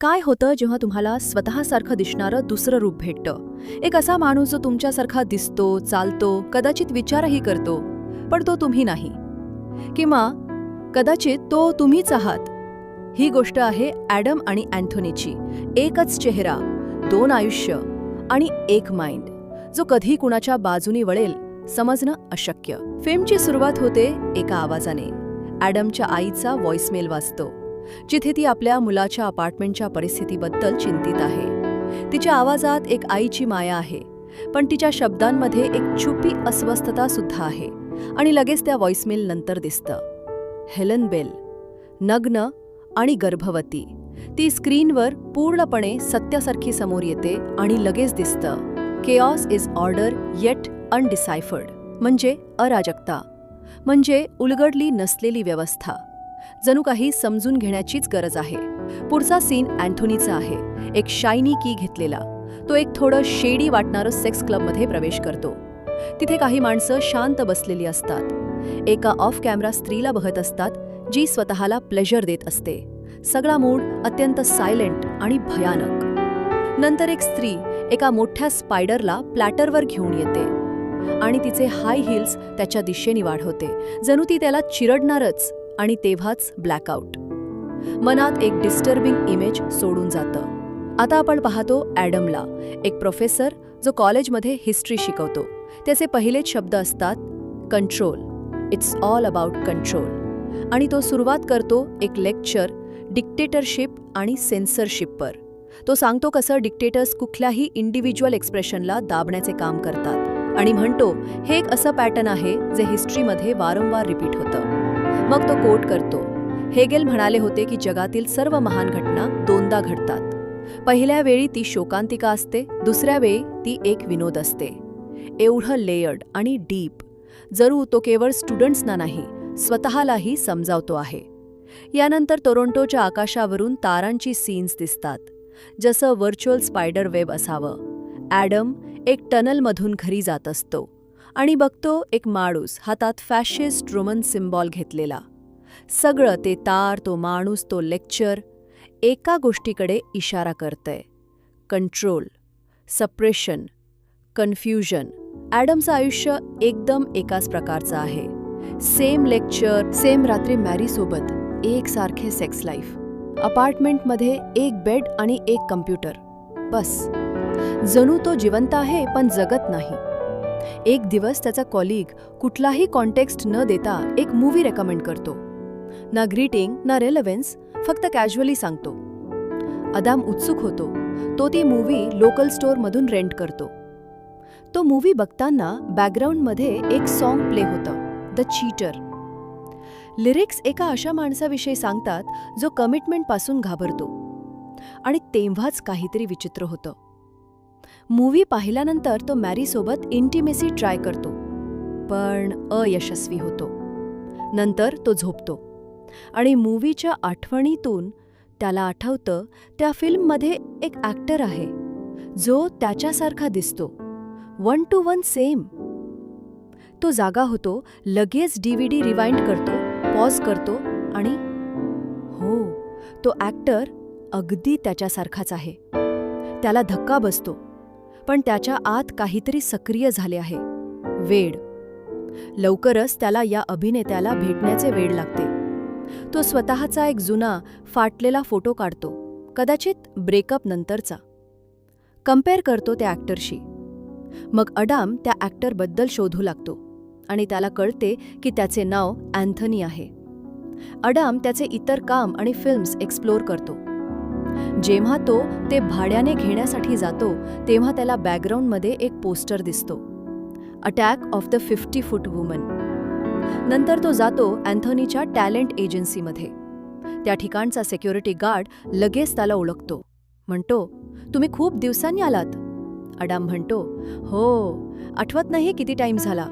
काय होतं जेव्हा तुम्हाला स्वतःसारखं दिसणारं दुसरं रूप भेटतं? एक असा माणूस जो तुमच्यासारखा दिसतो चालतो कदाचित विचारही करतो पण तो तुम्ही नाही. किंवा कदाचित तो तुम्हीच आहात. ही गोष्ट आहे ॲडम आणि अँथोनीची. एकच चेहरा दोन आयुष्य आणि एक माइंड जो कधी कुणाच्या बाजूनी वळेल समजणं अशक्य. फिल्मची सुरुवात होते एका आवाजाने. ॲडमच्या आईचा व्हॉइसमेल वाचतो जिथे ती आपल्या मुलाच्या अपार्टमेंटच्या परिस्थितीबद्दल चिंतित आहे. तिच्या आवाजात एक आईची माया आहे पण तिच्या शब्दांमध्ये एक छुपी अस्वस्थता सुद्धा आहे आणि लगेच त्या व्हॉइसमेल नंतर दिसतं. हेलन बेल नग्न आणि गर्भवती. ती स्क्रीनवर पूर्णपणे सत्यासारखी समोर येते आणि लगेच दिसतं. Chaos is order yet undeciphered म्हणजे अराजकता. म्हणजे उलगडली नसलेली व्यवस्था. जणू काही समजून घेण्याचीच गरज आहे. पुढचा सीन अँथोनीचा आहे. एक शायनी की घेतलेला. तो एक थोडं शेडी वाटणारं सेक्स क्लबमध्ये प्रवेश करतो. तिथे काही माणसं शांत बसलेली असतात. एका ऑफ कॅमेरा स्त्रीला बघत असतात जी स्वतःला प्लेजर देत असते. सगळा मूड अत्यंत सायलेंट आणि भयानक. नंतर एक स्त्री एका मोठ्या स्पायडरला प्लॅटरवर घेऊन येते. आणि तिचे हाय हिल्स त्याच्या दिशेने वाढवते जणू ती त्याला चिरडणारच. आणि तेव्हाच ब्लॅकआउट मनात एक डिस्टर्बिंग इमेज सोडून जातं. आता आपण पाहतो ॲडमला एक प्रोफेसर जो कॉलेजमध्ये हिस्ट्री शिकवतो. त्याचे पहिलेच शब्द असतात control it's all about control आणि तो सुरुवात करतो एक लेक्चर डिक्टेटरशिप आणि सेन्सरशिपवर तो सांगतो कसं डिक्टेटर्स कुठल्याही इंडिव्हिज्युअल एक्सप्रेशनला दाबण्याचे काम करतात. आणि म्हणतो हे एक असं पॅटर्न आहे जे हिस्ट्रीमध्ये वारंवार रिपीट होतं. मग तो कोट करतो. हेगेल म्हणाले होते की जगातील सर्व महान घटना दोनदा घडतात. पहिल्या वेळी ती शोकांतिका असते दुसऱ्या वेळी ती एक विनोद असते. एवढं लेयर्ड आणि डीप. जरू तो केवळ स्टुडंट्सना नाही स्वतःलाही समजावतो आहे. यानंतर टोरोंटोच्या आकाशावरून तारांची सीन्स दिसतात. जसं व्हर्च्युअल स्पायडर वेब असावं. ॲडम एक टनलमधून घरी जात असतो. आणि बघतो एक माणूस हातात फॅशिस्ट रोमन सिम्बॉल घेतलेला. सगळं ते तार तो माणूस तो लेक्चर एका गोष्टीकडे इशारा करतंय. कंट्रोल सप्रेशन कन्फ्युजन ॲडमचं आयुष्य एकदम एकाच प्रकारचं आहे. सेम लेक्चर सेम रात्री मॅरीसोबत एकसारखे सेक्स लाईफ अपार्टमेंटमध्ये एक बेड आणि एक कम्प्युटर बस. जणू तो जिवंत आहे पण जगत नाही. एक दिवस त्याचा कॉलिग कुठलाही कॉन्टेक्स्ट न देता एक मूवी रेकमेंड करतो. ना ग्रीटिंग ना रेलेव्हन्स फक्त कॅज्युअली सांगतो. अदाम उत्सुक होतो. तो ती मूवी लोकल स्टोअरमधून रेंट करतो. तो मूवी बघताना बॅकग्राऊंडमध्ये एक सॉन्ग प्ले होतं द चीटर लिरिक्स एका अशा माणसाविषयी सांगतात जो कमिटमेंटपासून घाबरतो. आणि तेव्हाच काहीतरी विचित्र होतं. मूव्ही पाहिल्यानंतर तो मॅरीसोबत इंटिमेसी ट्राय करतो. पण अयशस्वी होतो. नंतर तो झोपतो. आणि मूवीच्या आठवणीतून त्याला आठवतं त्या फिल्ममध्ये एक ॲक्टर आहे जो त्याच्यासारखा दिसतो. वन टू वन सेम तो जागा होतो लगेच डीव्हीडी रिवाइंड करतो पॉज करतो आणि हो तो ॲक्टर अगदी त्याच्यासारखाच आहे. त्याला धक्का बसतो. पण त्याच्या आत काहीतरी सक्रिय झाले आहे. वेड. लवकरच त्याला या अभिनेत्याला भेटण्याचे वेळ लागते. तो स्वतःचा एक जुना फाटलेला फोटो काढतो कदाचित ब्रेकअप नंतरचा. कंपेअर करतो त्या ॲक्टरशी. मग अडाम त्या ॲक्टरबद्दल शोधू लागतो आणि त्याला कळते की त्याचे नाव अँथनी आहे. अडाम त्याचे इतर काम आणि फिल्म्स एक्सप्लोर करतो. जेव्हा तो ते भाड्याने घेण्यासाठी जातो तेव्हा त्याला बॅकग्राऊंडमध्ये एक पोस्टर दिसतो. Attack of the fifty foot woman नंतर तो जातो अँथोनीच्या टॅलेंट एजन्सीमध्ये. त्या ठिकाणचा सेक्युरिटी गार्ड लगेच त्याला ओळखतो. म्हणतो तुम्ही खूप दिवसांनी आलात. अडाम म्हणतो हो आठवत नाही किती टाईम झाला.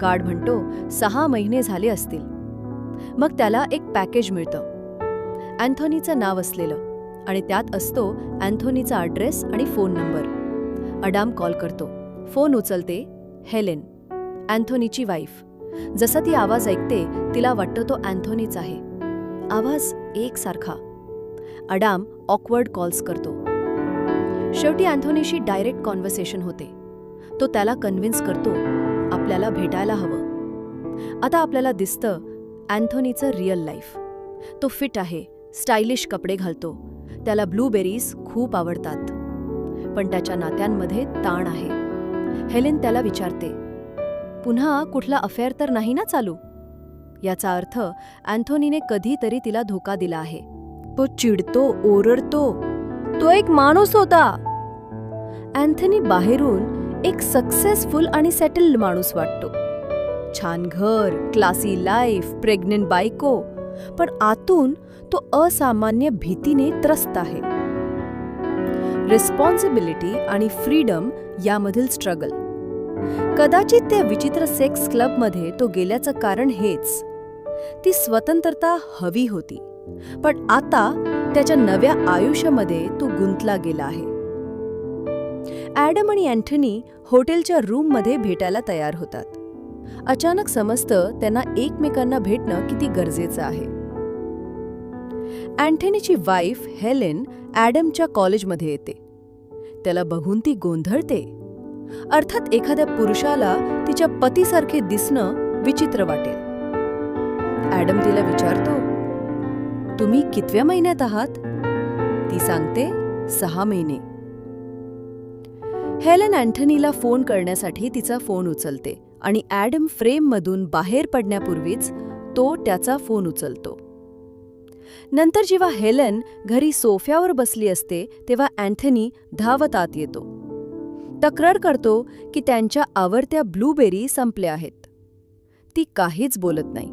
गार्ड म्हणतो सहा महिने झाले असतील. मग त्याला एक पॅकेज मिळतं. अँथोनीचं नाव असलेलं. आणि त्यात असतो अँथोनीचा ॲड्रेस आणि फोन नंबर अडाम कॉल करतो. फोन उचलते हेलेन. अँथोनीची वाईफ जसा ती आवाज ऐकते तिला वाटतं तो अँथोनीच आहे. आवाज एकसारखा. अडाम ऑकवर्ड कॉल्स करतो. शेवटी अँथोनीशी डायरेक्ट कॉन्व्हर्सेशन होते. तो त्याला कन्व्हिन्स करतो आपल्याला भेटायला हवं. आता आपल्याला दिसतं अँथोनीचं रिअल लाईफ तो फिट आहे स्टायलिश कपडे घालतो. त्याला ब्लूबेरीज खूप आवडतात. पण त्याच्या नात्यांमध्ये ताण आहे. हेलेन त्याला विचारते पुन्हा कुठला अफेअर तर नाही ना चालू? याचा अर्थ अँथोनीने कधीतरी तिला धोका दिला आहे. तो चिडतो ओरडतो. तो एक माणूस होता. अँथनी बाहेरून एक सक्सेसफुल आणि सेटल्ड माणूस वाटतो. छान घर क्लासी लाईफ प्रेग्नेंट बायको पण आतून तो असामान्य भीतीने त्रस्त आहे. रिस्पॉन्सिबिलिटी आणि फ्रीडम यामधील स्ट्रगल कदाचित त्या विचित्र सेक्स क्लबमध्ये तो गेल्याचं कारण हेच. ती स्वतंत्रता हवी होती. पण आता त्याच्या नव्या आयुष्यामध्ये तो गुंतला गेला आहे. ॲडम आणि अँथनी हॉटेलच्या रूममध्ये भेटायला तयार होतात. अचानक समजतं त्यांना एकमेकांना भेटणं किती गरजेचं आहे. अँथनीची वाईफ हेलेन ॲडमच्या कॉलेजमध्ये येते. त्याला बघून ती गोंधळते. अर्थात एखाद्या पुरुषाला तिच्या पतीसारखे दिसणं विचित्र वाटेल. ॲडम तिला विचारतो तुम्ही कितव्या महिन्यात आहात? ती सांगते सहा महिने. हेलन अँथनीला फोन करण्यासाठी तिचा फोन उचलते आणि ॲडम फ्रेममधून बाहेर पडण्यापूर्वीच तो त्याचा फोन उचलतो. नंतर जेव्हा हेलन घरी सोफ्यावर बसली असते तेव्हा अँथनी धावत आत येतो. तक्रार करतो की त्यांच्या आवडत्या ब्लूबेरी संपल्या आहेत. ती काहीच बोलत नाही.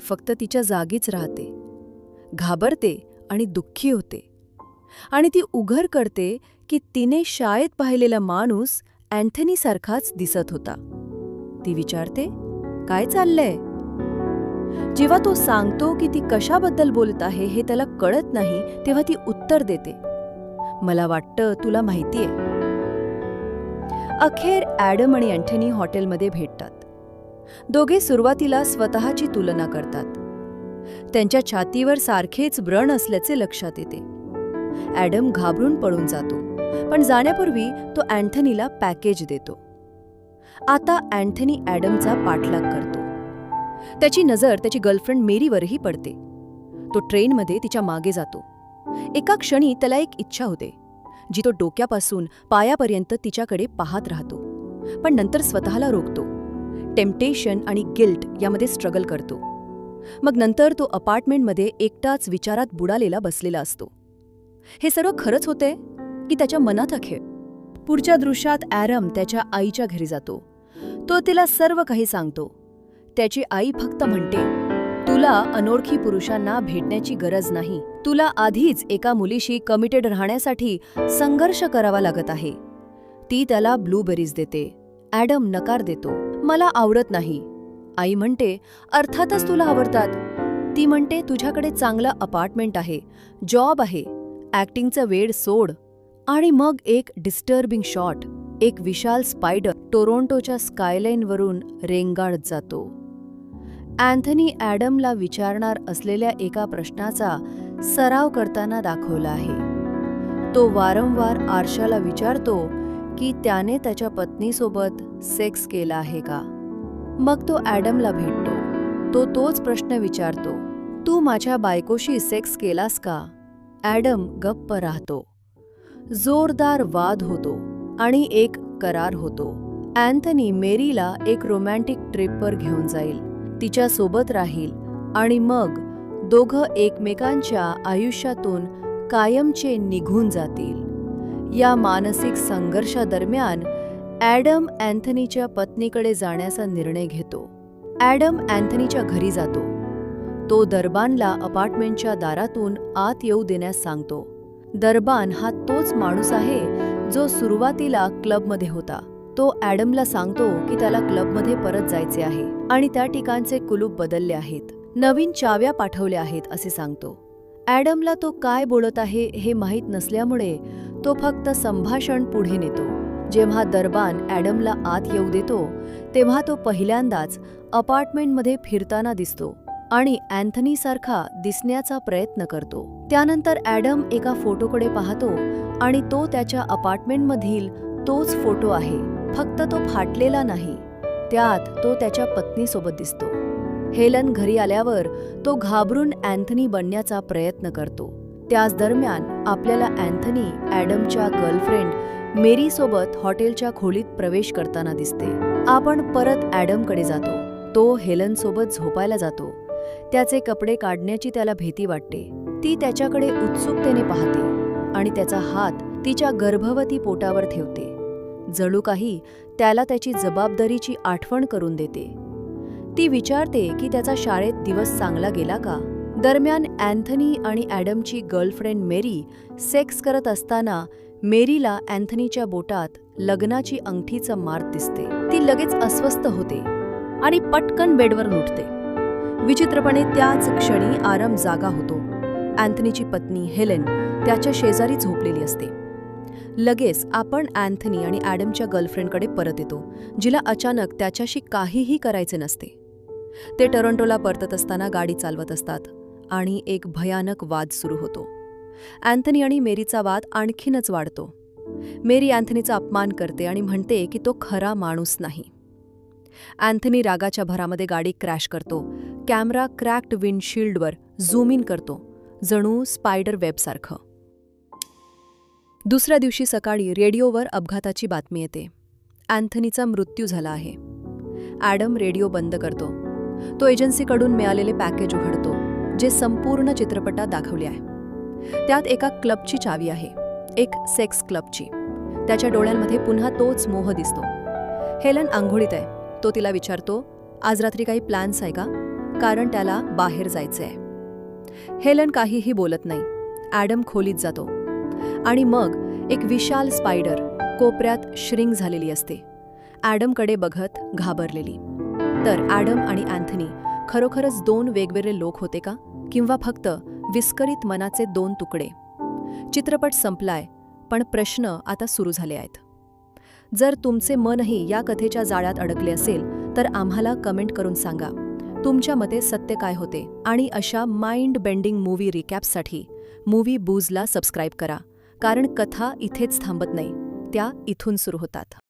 फक्त तिच्या जागीच राहते. घाबरते आणि दुःखी होते. आणि ती उघर करते की तिने शाळेत पाहिलेला माणूस अँथनीसारखाच दिसत होता. ती विचारते काय चाललंय? जेव्हा तो सांगतो की ती कशाबद्दल बोलत आहे हे त्याला कळत नाही तेव्हा ती उत्तर देते. मला वाटतं तुला माहितीये. अखेर ॲडम आणि अँथनी हॉटेलमध्ये भेटतात. दोघे सुरुवातीला स्वतःची तुलना करतात. त्यांच्या छातीवर सारखेच व्रण असल्याचे लक्षात येते. ॲडम घाबरून पळून जातो पण जाण्यापूर्वी तो अँथनीला पॅकेज देतो. आता अँथनी ॲडमचा पाठलाग करतो. त्याची नजर त्याची गर्लफ्रेंड मेरीवरही पडते. तो ट्रेनमध्ये तिच्यामागे जातो. एका क्षणी त्याला एक इच्छा होते जी तो डोक्यापासून पायापर्यंत तिच्याकडे पाहत राहतो पण नंतर स्वतःला रोखतो. टेम्पटेशन आणि गिल्ट यामध्ये स्ट्रगल करतो. मग नंतर तो अपार्टमेंटमध्ये एकटाच विचारात बुडालेला बसलेला असतो. हे सर्व खरंच होते? की त्याच्या मनात अखेर? पुढच्या दृश्यात ॲरम त्याच्या आईच्या घरी जातो. तो तिला सर्व काही सांगतो. त्याची आई फक्त म्हणते तुला अनोळखी पुरुषांना भेटण्याची गरज नाही. तुला आधीच एका मुलीशी कमिटेड राहण्यासाठी संघर्ष करावा लागत आहे. ती त्याला ब्लूबेरीज देते. ॲडम नकार देतो. मला आवडत नाही. आई म्हणते अर्थातच तुला आवडतात. ती म्हणते तुझ्याकडे चांगलं अपार्टमेंट आहे. जॉब आहे. ॲक्टिंगचं वेळ सोड. आणि मग एक डिस्टर्बिंग शॉट एक विशाल स्पायडर टोरोंटोच्या स्कायलाईनवरून रेंगाळत जातो. अँथनी ॲडमला विचारणार असलेल्या एका प्रश्नाचा सराव करताना दाखवला आहे. तो वारंवार आरशाला विचारतो की त्याने त्याच्या पत्नीसोबत सेक्स केला आहे का? मग तो ॲडमला भेटतो. तो तोच प्रश्न विचारतो तू माझ्या बायकोशी सेक्स केलास का? ॲडम गप्प राहतो. जोरदार वाद होतो आणि एक करार होतो. अँथनी मेरीला एक रोमॅन्टिक ट्रिपवर घेऊन जाईल. तिच्या सोबत राहील आणि मग दोघं एकमेकांच्या आयुष्यातून कायमचे निघून जातील. या मानसिक संघर्षादरम्यान ॲडम अँथनीच्या पत्नीकडे जाण्याचा निर्णय घेतो. ॲडम अँथनीच्या घरी जातो. तो दरबानला अपार्टमेंटच्या दारातून आत येऊ देण्यास सांगतो. दरबान हा तोच माणूस आहे जो सुरुवातीला क्लबमध्ये होता. तो ॲडमला सांगतो की त्याला क्लबमध्ये परत जायचे आहे आणि त्या ठिकाणचे कुलूप बदलले आहेत. नवीन चाव्या पाठवल्या आहेत असे सांगतो. ॲडमला तो काय बोलत आहे हे माहीत नसल्यामुळे तो फक्त संभाषण पुढे नेतो. जेव्हा दरबान ॲडमला आत येऊ देतो तेव्हा तो पहिल्यांदाच अपार्टमेंटमध्ये फिरताना दिसतो आणि अँथनीसारखा दिसण्याचा प्रयत्न करतो. त्यानंतर ॲडम एका फोटोकडे पाहतो आणि तो त्याच्या अपार्टमेंटमधील तोच फोटो आहे. फक्त तो फाटलेला नाही त्यात तो त्याच्या पत्नीसोबत दिसतो. हेलन घरी आल्यावर तो घाबरून अँथनी बनण्याचा प्रयत्न करतो. त्याच दरम्यान आपल्याला अँथनी ॲडमच्या गर्लफ्रेंड मेरीसोबत हॉटेलच्या खोलीत प्रवेश करताना दिसते. आपण परत ॲडमकडे जातो. तो हेलनसोबत झोपायला जातो. त्याचे कपडे काढण्याची त्याला भीती वाटते. ती त्याच्याकडे उत्सुकतेने पाहते आणि त्याचा हात तिच्या गर्भवती पोटावर ठेवते. जणू काही त्याला त्याची जबाबदारीची आठवण करून देते. ती विचारते की त्याचा शाळेत दिवस चांगला गेला का? दरम्यान अँथनी आणि ॲडमची गर्लफ्रेंड मेरी सेक्स करत असताना मेरीला अँथनीच्या बोटात लग्नाची अंगठीचं मार्क दिसते. ती लगेच अस्वस्थ होते आणि पटकन बेडवर उठते विचित्रपणे त्याच क्षणी आराम जागा होतो. अँथनीची पत्नी हेलेन त्याच्या शेजारी झोपलेली असते. लगेच आपण अँथनी आणि ॲडमच्या गर्लफ्रेंडकडे परत येतो जिला अचानक त्याच्याशी काहीही करायचे नसते. ते टोरंटोला परतत असताना गाडी चालवत असतात आणि एक भयानक वाद सुरू होतो. अँथनी आणि मेरीचा वाद आणखीनच वाढतो. मेरी अँथनीचा अपमान करते आणि म्हणते की तो खरा माणूस नाही. अँथनी रागाच्या भरामध्ये गाडी क्रॅश करतो. कॅमेरा क्रॅक्ड विंडशिल्डवर झूम इन करतो जणू स्पायडर वेबसारखं. दुसऱ्या दिवशी सकाळी रेडिओवर अपघाताची बातमी येते. अँथनीचा मृत्यू झाला आहे. ॲडम रेडिओ बंद करतो. तो एजन्सीकडून मिळालेले पॅकेज उघडतो जे संपूर्ण चित्रपटात दाखवले आहे. त्यात एका क्लबची चावी आहे एक सेक्स क्लबची. त्याच्या डोळ्यांमध्ये पुन्हा तोच मोह दिसतो. हेलन आंघोळीत आहे. तो तिला विचारतो आज रात्री काही प्लॅन्स आहे का? कारण त्याला बाहेर जायचं आहे हेलन काहीही बोलत नाही. ॲडम खोलीत जातो. आणि मग एक विशाल स्पायडर कोपऱ्यात श्रिंग झालेली असते. ॲडमकडे बघत घाबरलेली. तर ॲडम आणि अँथनी खरोखरच दोन वेगवेगळे लोक होते का? किंवा फक्त विस्करीत मनाचे दोन तुकडे? चित्रपट संपलाय पण प्रश्न आता सुरू झाले आहेत. जर तुमचे मनही या कथेच्या जाळ्यात अडकले असेल तर आम्हाला कमेंट करून सांगा. तुमच्या मते सत्य काय होते? आणि अशा माइंड बेंडिंग मूवी रिकॅपसाठी मूवी बूजला सबस्क्राईब करा. कारण कथा इथेच थांबत नाही त्या इथून सुरू होतात.